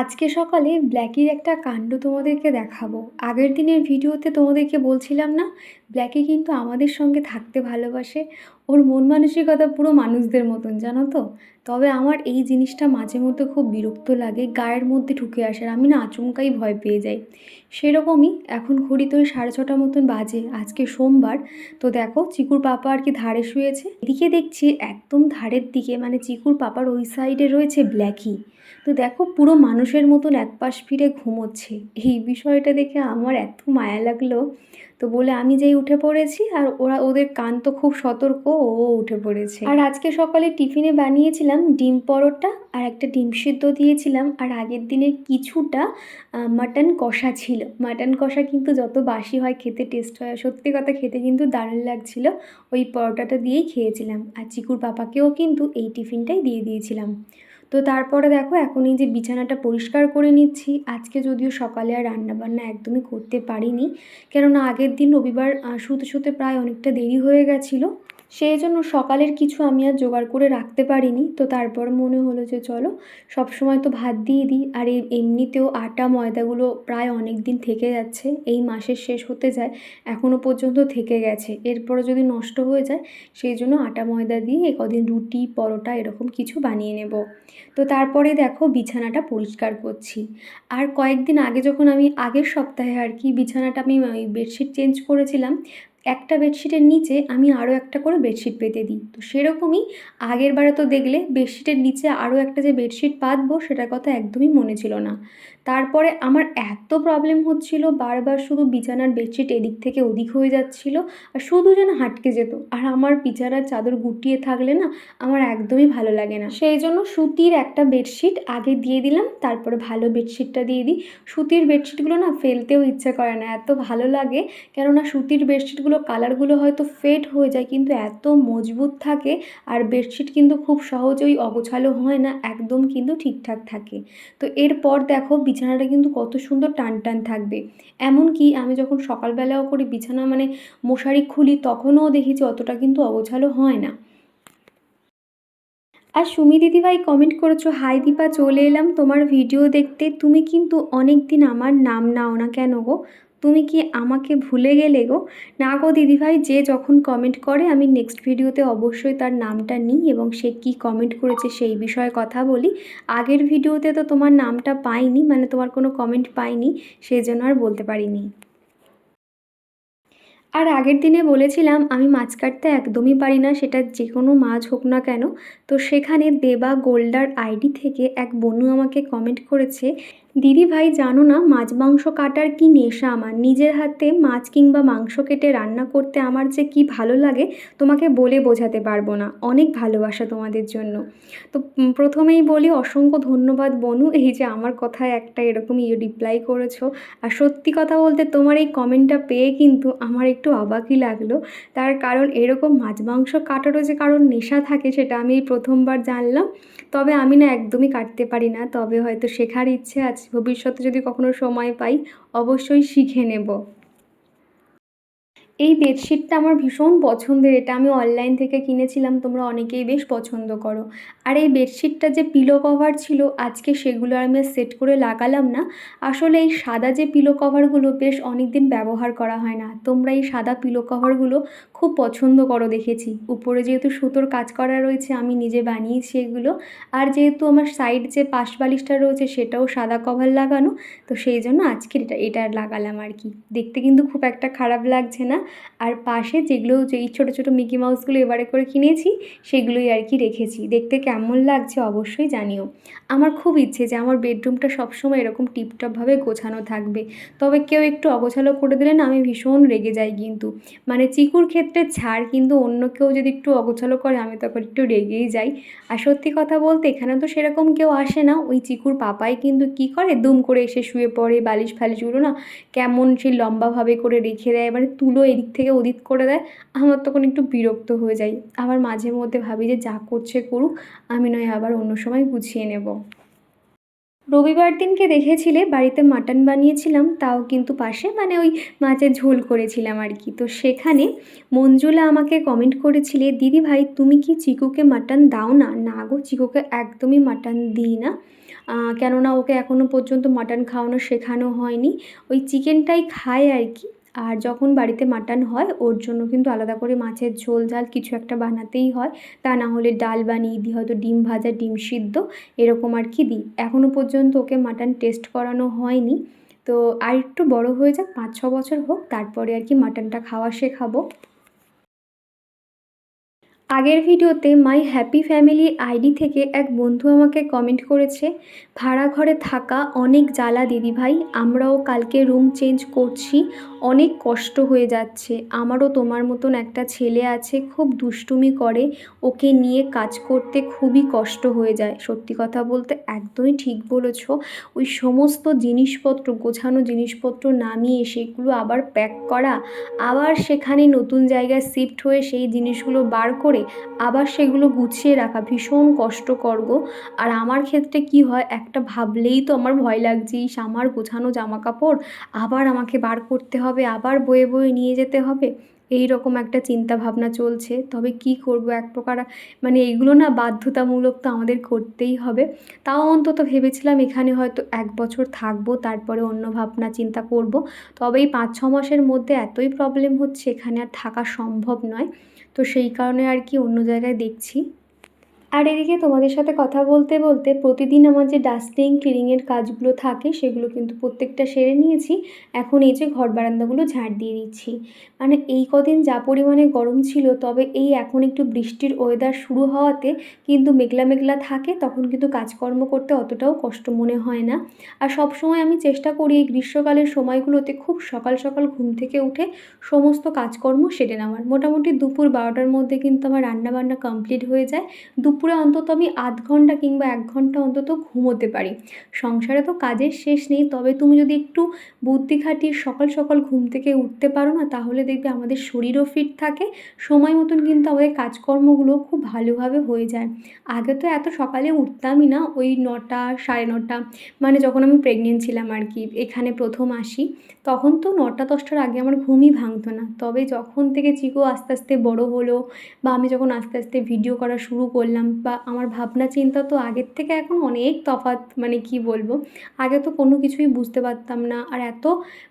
আজকে সকালে ব্ল্যাকির একটা কাণ্ড তোমাদেরকে দেখাবো। আগের দিনের ভিডিওতে তোমাদেরকে বলছিলাম না ব্ল্যাকি কিন্তু আমাদের সঙ্গে থাকতে ভালোবাসে। ওর মন মানসিকতা পুরো মানুষদের মতন, জানো তো? তবে আমার এই জিনিসটা মাঝে মধ্যে খুব বিরক্ত লাগে, গায়ের মধ্যে ঢুকে আসে আর আমি না আচমকাই ভয় পেয়ে যাই। সেরকমই এখন ঘড়িতে ওই সাড়ে ছটা মতন বাজে, আজকে সোমবার। তো দেখো, চিকুর পাপা আর কি ধারে শুয়েছে। এদিকে দেখছি একদম ধারের দিকে মানে চিকুর পাপার ওই সাইডে রয়েছে ব্ল্যাকি তো দেখো, পুরো মানুষের মতন এক পাশ ফিরে ঘুমোচ্ছে। এই বিষয়টা দেখে আমার এত মায়া লাগল তো বলে আমি যেই উঠে পড়েছি আর ওরা, ওদের কান তো খুব সতর্ক, ও উঠে পড়েছে। আর আজকে সকালে টিফিনে বানিয়েছিলাম ডিম পরোটা আর একটা ডিম সিদ্ধ দিয়েছিলাম। আর আগের দিনের কিছুটা মাটন কষা ছিল। মাটন কষা কিন্তু যত বাসি হয়, খেতে টেস্ট হয়। সত্যি কথা খেতে কিন্তু দারুণ লাগছিল। ওই পরোটাটা দিয়েই খেয়েছিলাম। আর চিকুর পাপাকেও কিন্তু এই টিফিনটাই দিয়ে দিয়েছিলাম। তো তারপরে দেখো, এখন এই যে বিছানাটা পরিষ্কার করে নিচ্ছি। আজকে যদিও সকালে আর রান্নাবান্না একদমই করতে পারিনি। কেননা আগের দিন রবিবার শুতে শুতে প্রায় অনেকটা দেরি হয়ে গেছিল। সেই জন্য সকালের কিছু আমি আর জোগাড় করে রাখতে পারিনি। তো তারপর মনে হলো যে চলো সব সময় তো ভাত দিয়ে দিই। আর এমনিতেও আটা, ময়দাগুলো প্রায় অনেক দিন থেকে যাচ্ছে। এই মাসের শেষ হতে যায় এখনও পর্যন্ত থেকে গেছে। এরপরে যদি নষ্ট হয়ে যায় সেই জন্য আটা, ময়দা দিয়ে কদিন রুটি, পরোটা এরকম কিছু বানিয়ে নেব। তো তারপরে দেখো বিছানাটা পরিষ্কার করছি। আর কয়েকদিন আগে যখন আমি আগের সপ্তাহে আর কি বিছানাটা আমি বেডশিট চেঞ্জ করেছিলাম একটা বেডশিটের নিচে আমি আরও একটা করে বেডশিট পেতে দিই। তো সেরকমই আগের বারে তো দেখলে বেডশিটের নিচে আরও একটা যে বেডশিট পাতবো সেটার কথা একদমই মনে ছিল না। তারপরে আমার এত প্রবলেম হচ্ছিল, বারবার শুধু বিছানার বেডশিট এদিক থেকে ওদিক হয়ে যাচ্ছিল, আর শুধু যেন হাটকে যেত। আর আমার বিছানার চাদর গুটিয়ে থাকলে না, আমার একদমই ভালো লাগে না। সেই জন্য সুতির একটা বেডশিট আগে দিয়ে দিলাম, তারপরে ভালো বেডশিটটা দিয়ে দিই। সুতির বেডশিটগুলো না ফেলতেও ইচ্ছে করে না, এত ভালো লাগে। কেননা সুতির বেডশিটগুলো কালারগুলো হয়তো ফেড হয়ে যায়, কিন্তু এত মজবুত থাকে, আর বেডশিট কিন্তু খুব সহজেই অগোছালো হয় না, একদম কিন্তু ঠিকঠাক থাকে। তো এরপর দেখো বিছানাটা কিন্তু কত সুন্দর টান টান থাকবে। এমনকি আমি যখন সকালবেলাও করে, বিছানা মানে মশারি খুলি, তখনও দেখেছি অতটা কিন্তু অগোছালো হয় না। আর সুমি দিদিভাই কমেন্ট করেছ, হাই দীপা, চলে এলাম তোমার ভিডিও দেখতে। তুমি কিন্তু অনেক দিন আমার নাম নাও না কেন গো? তুমি কি আমাকে ভুলে গেলে গো? না গো দিদিভাই, যে যখন কমেন্ট করে, আমি নেক্সট ভিডিওতে অবশ্যই তার নামটা নিই এবং সে কি কমেন্ট করেছে সেই বিষয়ে কথা বলি। আগের ভিডিওতে তো তোমার নামটা পাইনি মানে তোমার কোনো কমেন্ট পাইনি, সেই জন্য আর বলতে পারিনি। আর আগের দিনে বলেছিলাম, আমি মাছ কাটতে একদমই পারি না, সেটা যে কোনো মাছ হোক না কেন। তো সেখানে দেবা গোল্ডার আইডি থেকে এক বনু আমাকে কমেন্ট করেছে দিদি ভাই জানো না, মাছ মাংস কাটার কি নেশা আমার। নিজের হাতে মাছ কিংবা মাংস কেটে রান্না করতে আমার যে কি ভালো লাগে, তোমাকে বলে বোঝাতে পারব না। অনেক ভালোবাসা তোমাদের জন্য। তো প্রথমেই বলি, অসংখ্য ধন্যবাদ বনু, এই যে আমার কথায় একটা এরকম ইয়ে রিপ্লাই করেছ। আর সত্যি কথা বলতে তোমার এই কমেন্টটা পেয়ে কিন্তু আমার একটু অবাকই লাগল। তার কারণ এরকম মাছ মাংস কাটারও যে কারণ নেশা থাকে, সেটা আমি প্রথমবার জানলাম। তবে আমি না একদমই কাটতে পারি না। তবে হয়তো শেখার ইচ্ছে আছে। ভবিষ্যতে যদি কখনো সময় পাই অবশ্যই শিখে নেব। এই বেডশিটটা আমার ভীষণ পছন্দের। এটা আমি অনলাইন থেকে কিনেছিলাম, তোমরা অনেকেই বেশ পছন্দ করো। আর এই বেডশিটটা যে পিলো কভার ছিল, আজকে সেগুলো আর আমি সেট করে লাগালাম না। আসলে এই সাদা যে পিলো কভারগুলো বেশ অনেক দিন ব্যবহার করা হয় না। তোমরা এই সাদা পিলো কভারগুলো খুব পছন্দ করো দেখেছি। উপরে যেহেতু সুতোর কাজ করা রয়েছে, আমি নিজে বানিয়েছি এগুলো। আর যেহেতু আমার সাইড যে পাশ বালিশটা রয়েছে, সেটাও সাদা কভার লাগানো। তো সেই জন্য আজকের এটা এটা লাগালাম আর কি। দেখতে কিন্তু খুব একটা খারাপ লাগছে না। আর পাশে যেগুলো যেই ছোটো ছোটো মিকি মাউসগুলো এবারে করে কিনেছি, সেগুলোই আর কি রেখেছি। দেখতে কেমন লাগছে অবশ্যই জানিও। আমার খুব ইচ্ছে যে আমার বেডরুমটা সবসময় এরকম টিপটপভাবে গোছানো থাকবে। তবে কেউ একটু অগোছালো করে দিলে না আমি ভীষণ রেগে যাই কিন্তু। মানে চিকুর ক্ষেত্রে ছাড় কিন্তু অন্য কেউ যদি একটু অগোছালো করে আমি তখন একটু রেগেই যাই। আর সত্যি কথা বলতে এখানে তো সেরকম কেউ আসে না। ওই চিকুর পাপাই কিন্তু কি করে? দুম করে এসে শুয়ে পড়ে, বালিশ ফালিশগুলো না কেমন সেই লম্বাভাবে করে রেখে দেয়। মানে তুলো এদিক থেকে ওদিক করে দেয়, আমার তখন একটু বিরক্ত হয়ে যাই। আবার মাঝে মধ্যে ভাবি যে যা করছে করুক, আমি নয় আবার অন্য সময় গুছিয়ে নেব। রবিবার দিনকে দেখেছিলে, বাড়িতে মাটন বানিয়েছিলাম, তাও কিন্তু পাশে মানে ওই মাছের ঝোল করেছিলাম আর কি। তো সেখানে মঞ্জুলা আমাকে কমেন্ট করেছিলে, দিদি ভাই, তুমি কি চিকুকে মাটন দাও না? না গো, চিকুকে একদমই মাটন দিই না। কেননা ওকে এখনও পর্যন্ত মাটন খাওয়ানো শেখানো হয়নি। ওই চিকেনটাই খায় আর কি। আর যখন বাড়িতে মাটন হয়, ওর জন্য কিন্তু আলাদা করে মাছের ঝোল, ঝাল কিছু একটা বানাতেই হয়। তা না হলে ডাল বানিয়ে দিই, হয়তো ডিম ভাজা, ডিম সিদ্ধ, এরকম আর কি দিই। এখনও পর্যন্ত ওকে মাটন টেস্ট করানো হয়নি। তো আর একটু বড় হয়ে যাক পাঁচ ছ বছর হোক, তারপরে আর কি মাটনটা খাওয়া শেখাবো। আগের ভিডিওতে মাই হ্যাপি ফ্যামিলি আইডি থেকে এক বন্ধু আমাকে কমেন্ট করেছে ভাড়া ঘরে থাকা অনেক জ্বালা দিদিভাই আমরাও কালকে রুম চেঞ্জ করছি, অনেক কষ্ট হয়ে যাচ্ছে, আমারও তোমার মতন একটা ছেলে আছে, খুব দুষ্টুমি করে, ওকে নিয়ে কাজ করতে খুবই কষ্ট হয়ে যায়। সত্যি কথা বলতে একদমই ঠিক বলেছ, ওই সমস্ত জিনিসপত্র, গোছানো জিনিসপত্র নামিয়ে সেগুলো আবার প্যাক করা, আবার সেখানে নতুন জায়গায় শিফট হয়ে সেই জিনিসগুলো বার করে আবার সেগুলো গুছিয়ে রাখা ভীষণ কষ্টকর গো। আর আমার ক্ষেত্রে কি হয়, একটা ভাবলেই তো আমার ভয় লাগছে, ইস, আমার গোছানো জামা কাপড় আবার আমাকে বার করতে হবে, আবার বয়ে বয়ে নিয়ে যেতে হবে। এই রকম একটা চিন্তা ভাবনা চলছে। তবে কি করব, এক প্রকার মানে এইগুলো না বাধ্যতামূলক তো আমাদের করতেই হবে। তাও অন্তত ভেবেছিলাম এখানে হয়তো এক বছর থাকব, তারপরে অন্য ভাবনা চিন্তা করব। তবে এই পাঁচ ছ মাসের মধ্যে এতই প্রবলেম হচ্ছে, এখানে আর থাকা সম্ভব নয়। তো সেই কারণে আর কি অন্য জায়গায় দেখছি। আর এদিকে তোমাদের সাথে কথা বলতে বলতে প্রতিদিন আমার যে ডাস্টিং ক্লিনিংয়ের কাজগুলো থাকে সেগুলো কিন্তু প্রত্যেকটা সেরে নিয়েছি। এখন এই যে ঘর বারান্দাগুলো ঝাড় দিয়ে দিচ্ছি। মানে এই কদিন যা পরিমাণে গরম ছিল, তবে এই এখন একটু বৃষ্টির ওয়েদার শুরু হওয়াতে কিন্তু মেঘলা মেঘলা থাকে, তখন কিন্তু কাজকর্ম করতে অতটাও কষ্ট মনে হয় না। আর সব সময় আমি চেষ্টা করি এই গ্রীষ্মকালের সময়গুলোতে খুব সকাল সকাল ঘুম থেকে উঠে সমস্ত কাজকর্ম সেরে নেওয়ার। মোটামুটি দুপুর বারোটার মধ্যে কিন্তু আমার রান্নাবান্না কমপ্লিট হয়ে যায়। দুপুরে অন্তত আমি আধ ঘণ্টা কিংবা এক ঘণ্টা অন্তত ঘুমোতে পারি। সংসারে তো কাজের শেষ নেই, তবে তুমি যদি একটু বুদ্ধি খাটিয়ে সকাল সকাল ঘুম থেকে উঠতে পারো না, তাহলে দেখবে আমাদের শরীরও ফিট থাকে, সময় মতন কিন্তু আমাদের কাজকর্মগুলো খুব ভালোভাবে হয়ে যায়। আগে তো এত সকালে উঠতামই না, ওই নটা, সাড়ে নটা মানে যখন আমি প্রেগনেন্ট ছিলাম আর কি, এখানে প্রথম আসি তখন তো নটা, দশটার আগে আমার ঘুমই ভাঙতো না। তবে যখন থেকে চিকু আস্তে আস্তে বড় হলো বা আমি যখন আস্তে আস্তে ভিডিও করা শুরু করলাম বা আমার ভাবনা চিন্তা তো আগের থেকে এখন অনেক তফাৎ মানে কি বলব? আগে তো কোনো কিছুই বুঝতে পারতাম না। আর এত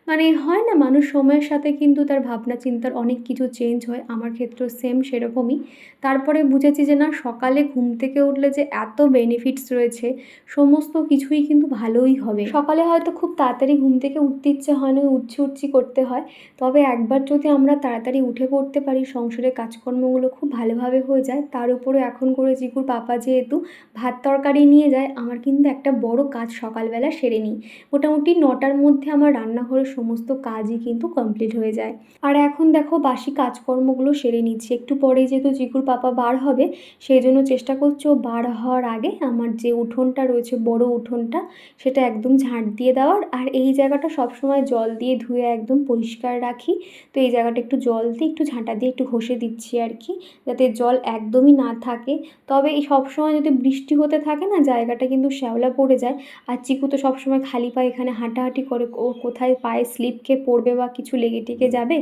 মানে হয় না মানুষ সময়ের সাথে কিন্তু তার ভাবনা চিন্তার অনেক কিছু চেঞ্জ হয়। আমার ক্ষেত্রেও সেম সেরকমই। তারপরে বুঝেছি যে না, সকালে ঘুম থেকে উঠলে যে এত বেনিফিটস রয়েছে, সমস্ত কিছুই কিন্তু ভালোই হবে। সকালে হয়তো খুব তাড়াতাড়ি ঘুম থেকে উঠতে ইচ্ছে হয় না উঠছি উঠছি করতে হয়। তবে একবার যদি আমরা তাড়াতাড়ি উঠে পড়তে পারি, সংসারের কাজকর্মগুলো খুব ভালোভাবে হয়ে যায়, তার উপরে এখন করে জিকুর পাপা যেহেতু ভাত তরকারি নিয়ে যায়, আমার কিন্তু একটা বড় কাজ সকালবেলা সেরে নিই। মোটামুটি নটার মধ্যে আমার রান্নাঘরের সমস্ত কাজই কিন্তু কমপ্লিট হয়ে যায়। আর এখন দেখো বাসি কাজকর্মগুলো সেরে নিচ্ছি। একটু পরে যেহেতু জিকুর পাপা বার হবে, সেই জন্য চেষ্টা করছি বার হওয়ার আগে আমার যে উঠোনটা রয়েছে, বড় উঠোনটা, সেটা একদম ঝাঁট দিয়ে দেওয়ার। আর এই জায়গাটা সবসময় জল দিয়ে ধুয়ে একদম পরিষ্কার রাখি। তো এই জায়গাটা একটু জল দিয়ে একটু ঝাঁটা দিয়ে একটু ঘষে দিচ্ছি আর কি যাতে জল একদমই না থাকে। তবে এই সবসময় যদি বৃষ্টি হতে থাকে না, জায়গাটা কিন্তু শ্যাওলা পড়ে যায়। আর চিকু তো সবসময় খালি পায়ে এখানে হাঁটাহাঁটি করে, ও কোথায় পায়ে স্লিপ খেয়ে পড়বে বা কিছু লেগে টেগে যাবে,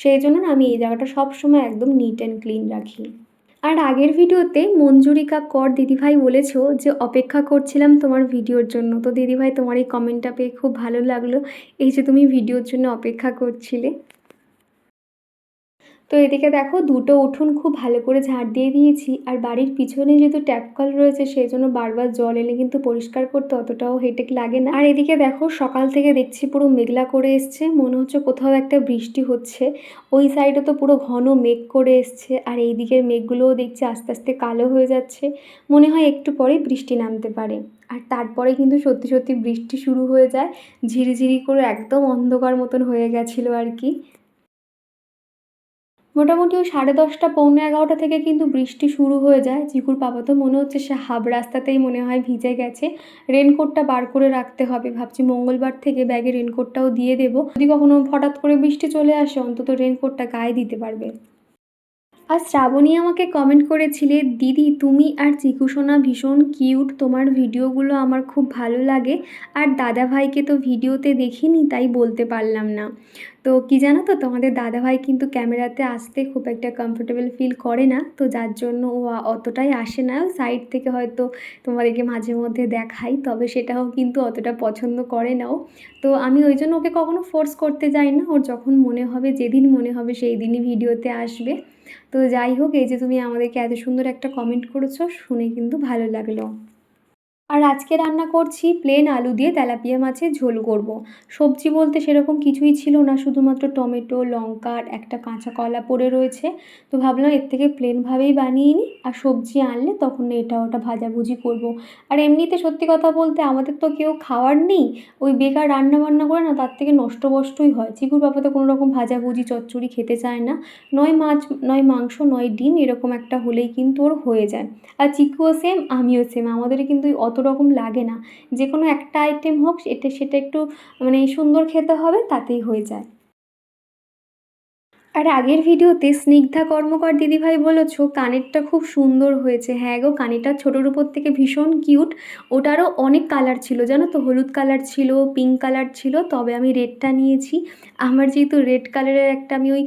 সেই জন্য না আমি এই জায়গাটা সবসময় একদম নিট অ্যান্ড ক্লিন রাখি। আর আগের ভিডিওতে মঞ্জুরিকা কর দিদিভাই বলেছ যে অপেক্ষা করছিলাম তোমার ভিডিওর জন্য। তো দিদিভাই, তোমার এই কমেন্টটা পেয়ে খুব ভালো লাগল এই যে তুমি ভিডিওর জন্য অপেক্ষা করছিলে। তো এদিকে দেখো দুটো উঠোন খুব ভালো করে ঝাড় দিয়ে দিয়েছি, আর বাড়ির পিছনে যেহেতু ট্যাপ কল রয়েছে সেই জন্য বারবার জল এলে কিন্তু পরিষ্কার করতে অতটাও হেটেক লাগে না। আর এদিকে দেখো সকাল থেকে দেখছি পুরো মেঘলা করে এসছে, মনে হচ্ছে কোথাও একটা বৃষ্টি হচ্ছে। ওই সাইডে তো পুরো ঘন মেঘ করে এসছে, আর এই দিকের মেঘগুলোও দেখছি আস্তে আস্তে কালো হয়ে যাচ্ছে। মনে হয় একটু পরে বৃষ্টি নামতে পারে। আর তারপরে কিন্তু সত্যি সত্যি বৃষ্টি শুরু হয়ে যায়, ঝিরিঝিরি করে একদম অন্ধকার মতন হয়ে গেছিল আর কি। মোটামুটি ওই সাড়ে দশটা, পৌনে এগারোটা থেকে কিন্তু বৃষ্টি শুরু হয়ে যায়। চিকুর পাপা তো মনে হচ্ছে সে হাব রাস্তাতেই মনে হয় ভিজে গেছে। রেনকোটটা বার করে রাখতে হবে। ভাবছি মঙ্গলবার থেকে ব্যাগে রেনকোটটাও দিয়ে দেবো। যদি কখনো হঠাৎ করে বৃষ্টি চলে আসে, অন্তত রেনকোটটা গায়ে দিতে পারবে। আর শ্রাবণী আমাকে কমেন্ট করেছিলে, দিদি, তুমি আর চিকু সোনা ভীষণ কিউট তোমার ভিডিওগুলো আমার খুব ভালো লাগে। আর দাদাভাইকে তো ভিডিওতে দেখিনি, তাই বলতে পারলাম না। তো কি জানো তো, তোমাদের দাদাভাই কিন্তু ক্যামেরাতে আসতে খুব একটা কমফোর্টেবল ফিল করে না। তো যার জন্য ও অতটাই আসে না। সাইড থেকে হয়তো তোমাদেরকে মাঝে মধ্যে দেখাই, তবে সেটাও কিন্তু অতটা পছন্দ করে নাও তো আমি ওই জন্য ওকে কখনো ফোর্স করতে যাই না। ওর যখন মনে হবে, যেদিন মনে হবে, সেই দিনই ভিডিওতে আসবে। তো যাই হোক, এই যে তুমি আমাদেরকে এত সুন্দর একটা কমেন্ট করেছ, শুনে কিন্তু ভালো লাগল। আর আজকে রান্না করছি প্লেন আলু দিয়ে তেলাপিয়া মাছের ঝোল করব। সবজি বলতে সেরকম কিছুই ছিল না, শুধুমাত্র টমেটো, লঙ্কা আর একটা কাঁচা কলা পড়ে রয়েছে তো ভাবলাম এর থেকে প্লেনভাবেই বানিয়ে নিই আর সবজি আনলে তখন এটা ওটা ভাজাভুজি করব। আর এমনিতে সত্যি কথা বলতে আমাদের তো কেউ খাওয়ার নেই, ওই বেকার রান্না বান্না করে না তার থেকে নষ্ট বষ্টই হয় চিকুর বাবা তো কোনো রকম ভাজাভুজি, চচ্চড়ি খেতে চায় না নয় মাছ, নয় মাংস, নয় ডিম এরকম একটা হলেই কিন্তু ওর হয়ে যায় আর চিকুও সেম আমিও সেম আমাদের কিন্তু অত রকম লাগে না। যে কোনো একটা আইটেম হোক এটা সেটা একটু মানে সুন্দর খেতে হবে, তাতেই হয়ে যায়। আর আগের ভিডিওতে স্নিগ্ধা কর্মকার দিদিভাই বলেছ, কানেরটা খুব সুন্দর হয়েছে। হ্যাঁ গো, কানেরটা ছোটোর উপর থেকে ভীষণ কিউট ওটারও অনেক কালার ছিল, জানো তো? হলুদ কালার ছিল পিঙ্ক কালার ছিল, তবে আমি রেডটা নিয়েছি। আমার যেহেতু রেড কালারের একটা আমি ওই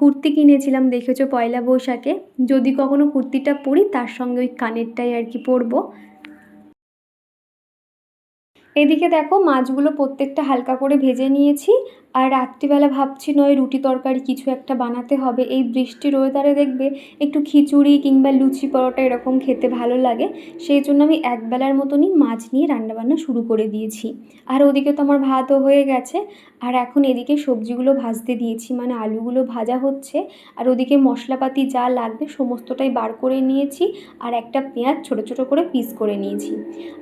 কুর্তি কিনেছিলাম, দেখেছ? পয়লা বৈশাখে। যদি কখনো কুর্তিটা পরি, তার সঙ্গে ওই কানেরটাই আর কি পরবো। এদিকে দেখো মাছগুলো প্রত্যেকটা হালকা করে ভেজে নিয়েছি। আর রাত্রিবেলা ভাবছি, নয়, রুটি তরকারি কিছু একটা বানাতে হবে। এই বৃষ্টির ওয়েদারে দেখবে একটু খিচুড়ি কিংবা লুচি পরোটা এরকম খেতে ভালো লাগে। সেই জন্য আমি একবেলার মতনই মাছ নিয়ে রান্নাবান্না শুরু করে দিয়েছি। আর ওদিকে তো আমার ভাতও হয়ে গেছে। আর এখন এদিকে সবজিগুলো ভাজতে দিয়েছি। মানে আলুগুলো ভাজা হচ্ছে। আর ওদিকে মশলাপাতি যা লাগবে সমস্তটাই বার করে নিয়েছি। আর একটা পেঁয়াজ ছোটো ছোটো করে পিস করে নিয়েছি।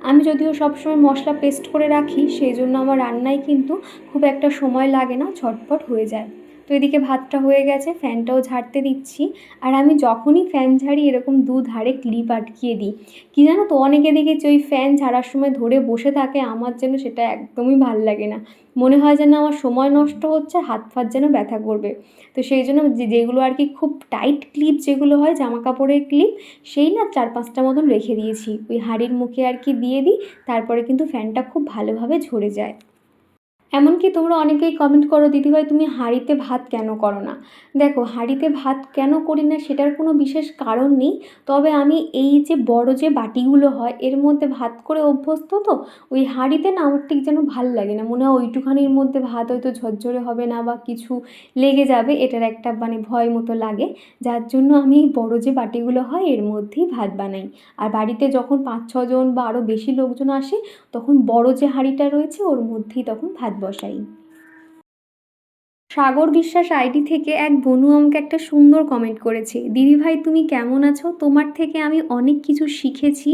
আমি যদিও সবসময় মশলা পেস্ট করে রাখি, সেই জন্য আমার রান্নায় কিন্তু খুব একটা সময় লাগে না, ঝটপট হয়ে যায়। তো এদিকে ভাতটা হয়ে গেছে, ফ্যানটাও ঝাড়তে দিচ্ছি। আর আমি যখনই ফ্যান ঝাড়ি, এরকম দু ধারে ক্লিপ আটকিয়ে দিই। কি জানো তো, অনেকে দেখেছি ওই ফ্যান ঝাড়ার সময় ধরে বসে থাকে, আমার যেন সেটা একদমই ভালো লাগে না। মনে হয় যেন আমার সময় নষ্ট হচ্ছে, হাত ফাত যেন ব্যথা করবে। তো সেই জন্য যেগুলো আর কি খুব টাইট ক্লিপ যেগুলো হয় জামা কাপড়ের ক্লিপ, সেই না চার পাঁচটা মতন রেখে দিয়েছি। ওই হাঁড়ির মুখে আর কি দিয়ে দিই, তারপরে কিন্তু ফ্যানটা খুব ভালোভাবে ঝরে যায়। এমনকি তোমরা অনেকেই কমেন্ট করো, দিদিভাই, তুমি হাঁড়িতে ভাত কেন করো না? দেখো, হাঁড়িতে ভাত কেন করি না সেটার কোনো বিশেষ কারণ নেই। তবে আমি এই যে বড় যে বাটিগুলো হয়, এর মধ্যে ভাত করে অভ্যস্ত তো, ওই হাঁড়িতে না আমার ঠিক যেন ভালো লাগে না। মনে হয় ওইটুখানির মধ্যে ভাত হয়তো ঝরঝরে হবে না বা কিছু লেগে যাবে, এটার একটা মানে ভয় মতো লাগে। যার জন্য আমি বড় যে বাটিগুলো হয়, এর মধ্যেই ভাত বানাই। আর বাড়িতে যখন পাঁচ ছজন বা আরও বেশি লোকজন আসে, তখন বড় যে হাঁড়িটা রয়েছে, ওর মধ্যেই তখন ভাত বসাই। সাগর বিশ্বাস আইডি থেকে এক বনু আমাকে একটা সুন্দর কমেন্ট করেছে। দিদিভাই তুমি কেমন আছো? তোমার থেকে আমি অনেক কিছু শিখেছি,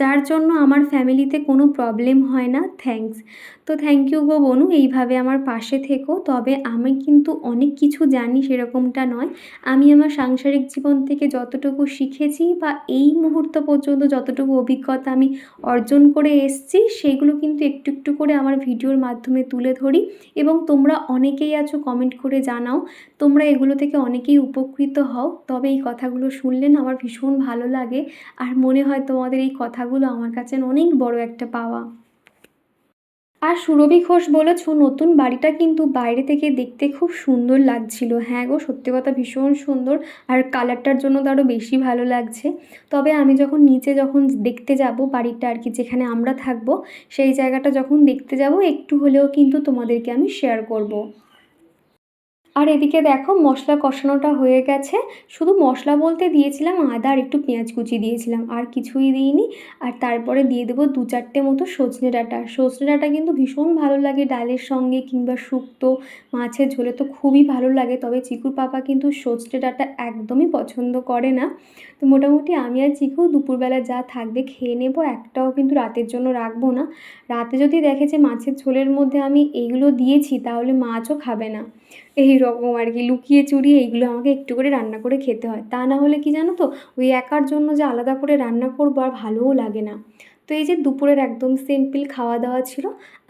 যার জন্য আমার ফ্যামিলিতে কোনো প্রবলেম হয় না। থ্যাঙ্কস তো থ্যাংক ইউ গো বনু, এইভাবে আমার পাশে থেকো। তবে আমি কিন্তু অনেক কিছু জানি, সেরকমটা নয়। আমি আমার সাংসারিক জীবন থেকে যতটুকু শিখেছি বা এই মুহূর্ত পর্যন্ত যতটুকু অভিজ্ঞতা আমি অর্জন করে এসেছি, সেগুলো কিন্তু একটু একটু করে আমার ভিডিওর মাধ্যমে তুলে ধরি। এবং তোমরা অনেকেই আছো কমেন্ট করে জানাও। তোমরা এগুলো থেকে অনেকেই উপকৃত হও। তবে এই কথাগুলো শুনলে না আমার ভীষণ ভালো লাগে। আর মনে হয় তোমাদের এই কথাগুলো আমার কাছে অনেক বড় একটা পাওয়া। আর সুরভি ঘোষ বলেছ, নতুন বাড়িটা কিন্তু বাইরে থেকে দেখতে খুব সুন্দর লাগছিল। হ্যাঁ গো, সত্যি কথা ভীষণ সুন্দর। আর কালারটার জন্য তো আরও বেশি ভালো লাগছে। তবে আমি যখন নিচে যখন দেখতে যাব বাড়িটা আর কি, যেখানে আমরা থাকব, সেই জায়গাটা যখন দেখতে যাব, একটু হলেও কিন্তু তোমাদেরকে আমি শেয়ার করব। আর এদিকে দেখো মশলা কষানোটা হয়ে গেছে। শুধু মশলা বলতে দিয়েছিলাম, আদা আর একটু পেঁয়াজ কুচি দিয়েছিলাম, আর কিছুই দিইনি। আর তারপরে দিয়ে দেবো দু চারটে মতো সজনে ডাঁটা। সজনে ডাঁটা কিন্তু ভীষণ ভালো লাগে ডালের সঙ্গে কিংবা শুক্তো মাছের ঝোলে তো খুবই ভালো লাগে, তবে চিকুর পাপা কিন্তু সজনে ডাঁটা একদমই পছন্দ করে না। তো মোটামুটি আমি আর চিকু দুপুরবেলা যা থাকবে খেয়ে নেব, একটাও কিন্তু রাতের জন্য রাখব না। রাতে যদি দেখে যে মাছের ঝোলের মধ্যে আমি এইগুলো দিয়েছি, তাহলে মাছও খাবে না। এই রকম আর কি, লুকিয়ে চুরিয়ে এইগুলো আমাকে একটু করে রান্না করে খেতে হয়। তা না হলে কি জানো তো, ওই একার জন্য যে আলাদা করে রান্না করব আর ভালোও লাগে না। তো এই যে দুপুরের একদম সিম্পল খাওয়া দাওয়া ছিল,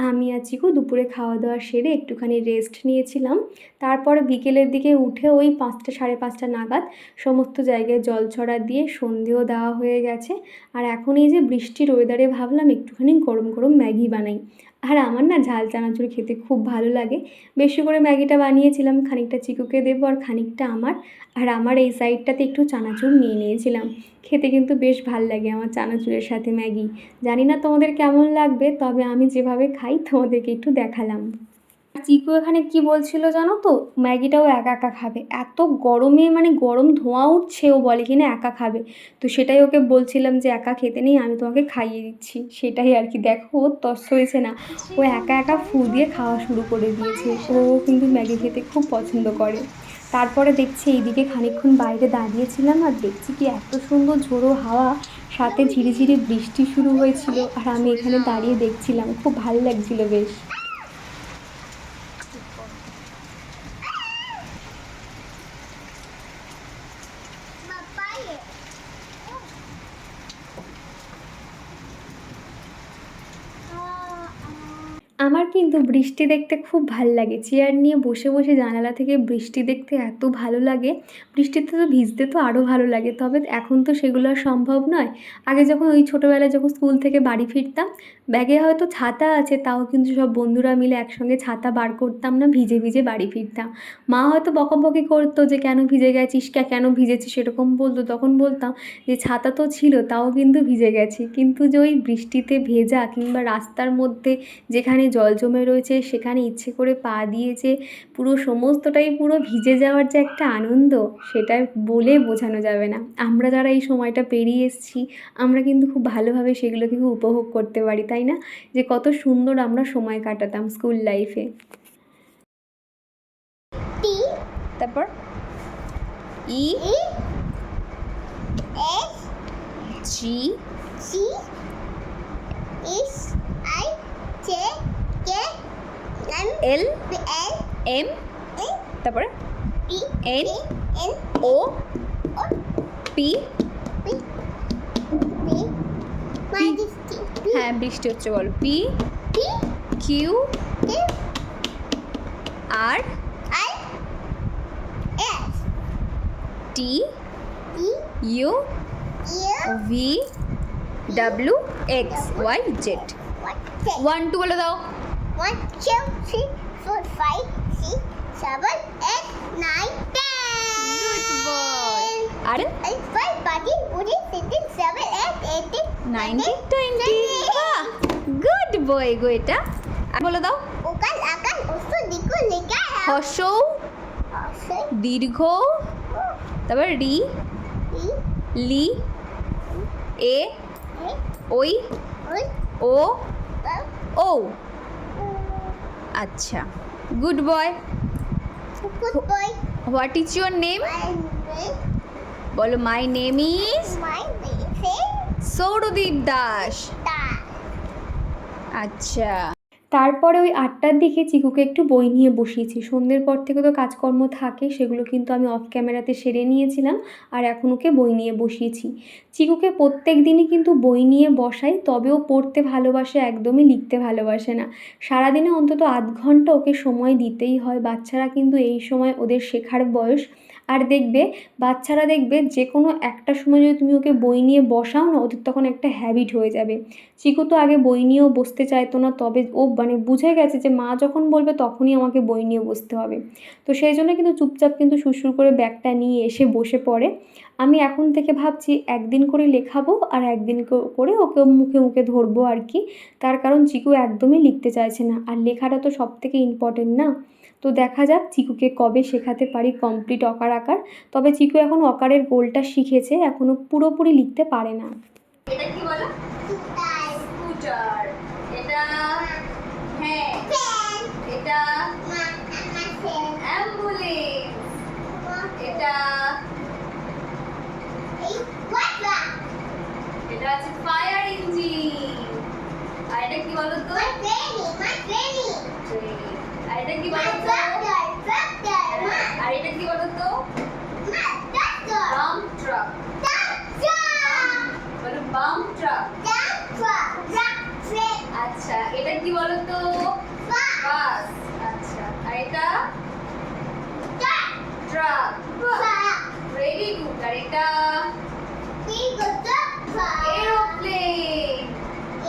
আমি আর চিকু দুপুরে খাওয়া দাওয়া সেরে একটুখানি রেস্ট নিয়েছিলাম। তারপরে বিকেলের দিকে উঠে ওই পাঁচটা সাড়ে পাঁচটা নাগাদ সমস্ত জায়গায় জল ছড়া দিয়ে সন্ধেও দেওয়া হয়ে গেছে। আর এখন এই যে বৃষ্টির ওয়েদারে ভাবলাম একটুখানি গরম গরম ম্যাগি বানাই। আর আমার না ঝাল চানাচুর খেতে খুব ভালো লাগে। বেশি করে ম্যাগিটা বানিয়েছিলাম, খানিকটা চিকুকে দেবো আর খানিকটা আমার। আর আমার এই সাইডটাতে একটু চানাচুর নিয়ে নিয়েছিলাম। খেতে কিন্তু বেশ ভালো লাগে আমার চানাচুরের সাথে ম্যাগি। জানি না তোমাদের কেমন লাগবে, তবে আমি যেভাবে খাই তোমাদেরকে একটু দেখালাম। চিকু এখানে কি বলছিল জানো তো? ম্যাগিটাও একা একা খাবে। এত গরমে মানে গরম ধোঁয়া উঠছে, ও বলে কিনা একা খাবে। তো সেটাই ওকে বলছিলাম যে একা খেতে নেই, আমি তোমাকে খাইয়ে দিচ্ছি। সেটাই আর কি, দেখো ওর তস হয়েছে না। ও একা একা ফু দিয়ে খাওয়া শুরু করে দিয়েছে। ও কিন্তু ম্যাগি খেতে খুব পছন্দ করে। তারপরে দেখছি এইদিকে খানিকক্ষণ বাইরে দাঁড়িয়েছিলাম আর দেখছি কি এত সুন্দর ঝোড়ো হাওয়া, সাথে ঝিরিঝিরি বৃষ্টি শুরু হয়েছিল। আর আমি এখানে দাঁড়িয়ে দেখছিলাম, খুব ভালো লাগছিল বেশ Papaya. আমার কিন্তু বৃষ্টি দেখতে খুব ভালো লাগে। চেয়ার নিয়ে বসে বসে জানালা থেকে বৃষ্টি দেখতে এত ভালো লাগে। বৃষ্টিতে তো ভিজতে তো আরও ভালো লাগে। তবে এখন তো সেগুলো আর সম্ভব নয়। আগে যখন ওই ছোটোবেলায় যখন স্কুল থেকে বাড়ি ফিরতাম, ব্যাগে হয়তো ছাতা আছে, তাও কিন্তু সব বন্ধুরা মিলে একসঙ্গে ছাতা বার করতাম না, ভিজে ভিজে বাড়ি ফিরতাম। মা হয়তো বকাবকি করতো যে, কেন ভিজে গেছিস? কে, কেন ভিজেছিস? সেরকম বলতো। তখন বলতাম যে, ছাতা তো ছিল, তাও কিন্তু ভিজে গেছি। কিন্তু যে ওই বৃষ্টিতে ভেজা কিংবা রাস্তার মধ্যে যেখানে জল জমে রয়েছে সেখানে ইচ্ছে করে পা দিয়েছে পুরো সমস্তটাই পুরো ভিজে যাওয়ার যে একটা আনন্দ সেটা বলে বোঝানো যাবে না। আমরা যারা এই সময়টা পেরিয়ে এসেছি আমরা কিন্তু খুব ভালোভাবে সেগুলোকে উপভোগ করতে পারি তাই না? যে কত সুন্দর আমরা সময় কাটাতাম স্কুল লাইফে। তারপর E. G. G S I J L M তারপরে P N N O P হ্যাঁ বৃষ্টি হচ্ছে বলো P Q R T U V W X Y Z one two বলে দাও। Two, three, four, five, six, seven, eight, nine, ten. আরে And five, body, body, sitting, seven, eight, eighteen, nineteen twenty good boy go এটা আর বলে দাও উকাল আকাল উসু দিকু লিগা হসৌ অসে দীর্ঘ তারপর রি লি এ ওই ও ও আচ্ছা। Good boy what is your name বলো my name is Souradip Das আচ্ছা। তারপরে ওই আটটার দিকে চিকুকে একটু বই নিয়ে বসিয়েছি। সন্ধ্যের পর থেকে তো কাজকর্ম থাকে, সেগুলো কিন্তু আমি অফ ক্যামেরাতে সেরে নিয়েছিলাম আর এখন ওকে বই নিয়ে বসিয়েছি। চিকুকে প্রত্যেক দিনই কিন্তু বই নিয়ে বসাই তবেও পড়তে ভালোবাসে, একদমই লিখতে ভালোবাসে না। সারাদিনে অন্তত আধ ঘণ্টা ওকে সময় দিতেই হয়। বাচ্চারা কিন্তু এই সময় ওদের শেখার বয়স আর দেখবে বাচ্চারা দেখবে যে কোনো একটা সময় যদি তুমি ওকে বই নিয়ে বসাও না, ওদের তখন একটা হ্যাবিট হয়ে যাবে। চিকু তো আগে বই নিয়েও বসতে চাইতো না, তবে ও মানে বুঝে গেছে যে মা যখন বলবে তখনই আমাকে বই নিয়ে বসতে হবে। তো সেই জন্য কিন্তু চুপচাপ কিন্তু সুরসুর করে ব্যাগটা নিয়ে এসে বসে পড়ে। আমি এখন থেকে ভাবছি একদিন করে লেখাবো আর একদিন করে ওকে মুখে মুখে ধরবো আর কি। তার কারণ চিকু একদমই লিখতে চাইছে না। আর লেখাটা তো সব থেকে ইম্পর্টেন্ট না। তো দেখা যাক চিকুকে কবে শেখাতে পারি কমপ্লিট অকার আকার। তবে চিকু এখন অকারের গোলটা শিখেছে এখনও পুরোপুরি লিখতে পারে না। এটা কি এটা হ্যাঁ। ফায়ার ইঞ্জিন আর এটা কি my trainee my trainee train আর এটা কি মাই বলো তো ট্রাক্টর ট্রাক্টর মা আর এটা কি বলো তো মা ট্রাক্টর বাম ট্রাক ট্রাক্টর বলো বাম ট্রাক ট্রাক্টর বলো তো Bus. বাস আচ্ছা আর এটা Truck. Truck Truck. Very good আর এটা Big truck. Truck. Aeroplane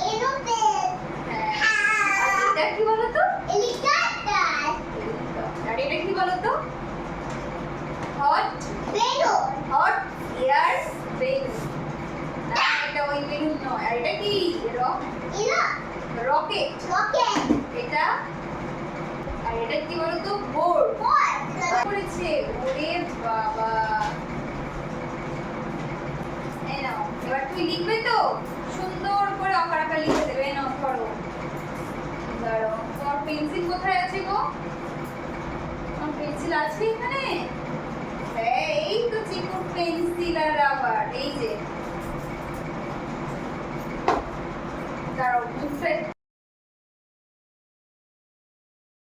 Aeroplane. হ্যাঁ আর এটা কি বলো তো Helicopter. আর এটা কি বলো তো হট Balloon. হট বেলুন না এটা ওই বেলুন নয় আর এটা কি রক. Rocket Rocket. এটা? আর এটা কি বলো তো বোর্ড. করেছে ওরে বাবা. এবার তুমি লিখবে তো? সুন্দর করে আঁকা আঁকা লিখে দেবে নাও ধরো। দাঁড়াও তোমার পেন্সিল কোথায় আছে গো? তোমার পেন্সিল আছে এখানে? এই তো চিকু পেন্সিল আর আবার এই যে। দাঁড়াও মুখটা